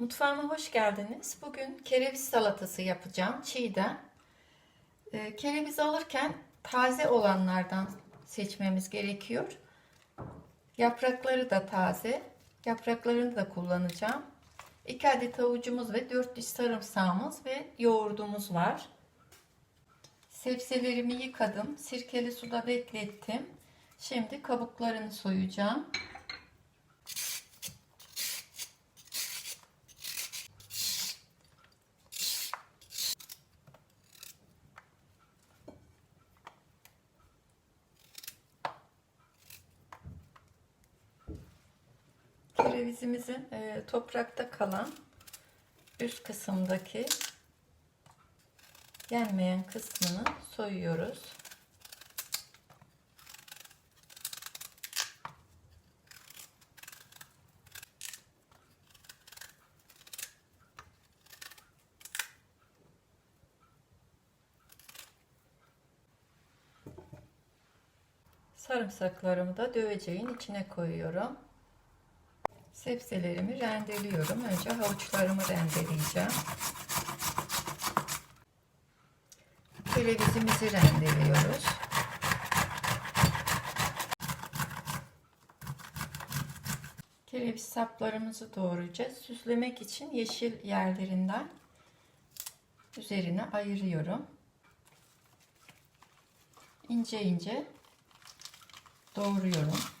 Mutfağıma hoş geldiniz. Bugün kereviz salatası yapacağım. Çiğden. Ee, kereviz alırken taze olanlardan seçmemiz gerekiyor. Yaprakları da taze. Yapraklarını da kullanacağım. 2 adet avucumuz ve 4 diş sarımsağımız ve yoğurdumuz var. Sebzelerimi yıkadım. Sirkeli suda beklettim. Şimdi kabuklarını soyacağım. Kerevizimizin e, toprakta kalan üst kısımdaki yenmeyen kısmını soyuyoruz. Sarımsaklarımı da döveceğin içine koyuyorum. Sebzelerimi rendeliyorum. Önce havuçlarımı rendeleyeceğim. Kerevizimizi rendeliyoruz. Kereviz saplarımızı doğrayacağız. Süslemek için yeşil yerlerinden üzerine ayırıyorum. İnce ince doğruyorum.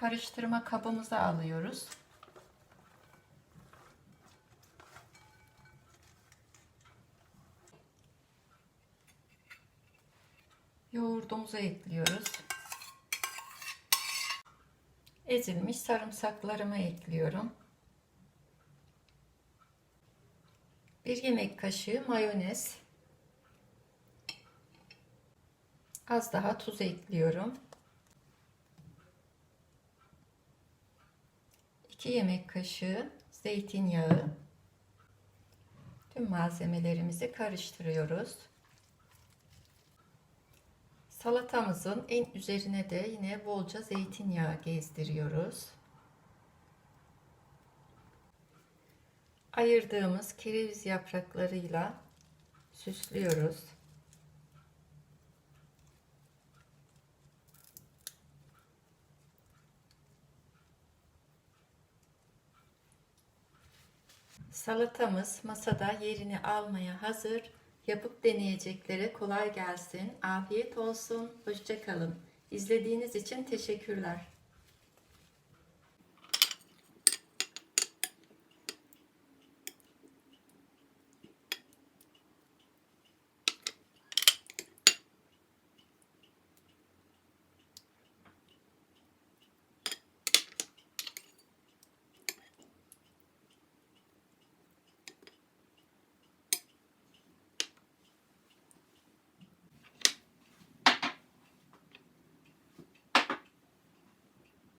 Karıştırma kabımıza alıyoruz. Yoğurdumuzu ekliyoruz. Ezilmiş sarımsaklarımı ekliyorum. Bir yemek kaşığı mayonez. Az daha tuz ekliyorum. 2 yemek kaşığı zeytinyağı. Tüm malzemelerimizi karıştırıyoruz. Salatamızın en üzerine de yine bolca zeytinyağı gezdiriyoruz. Ayırdığımız kereviz yapraklarıyla süslüyoruz. Salatamız masada yerini almaya hazır. Yapıp deneyeceklere kolay gelsin. Afiyet olsun. Hoşçakalın. İzlediğiniz için teşekkürler.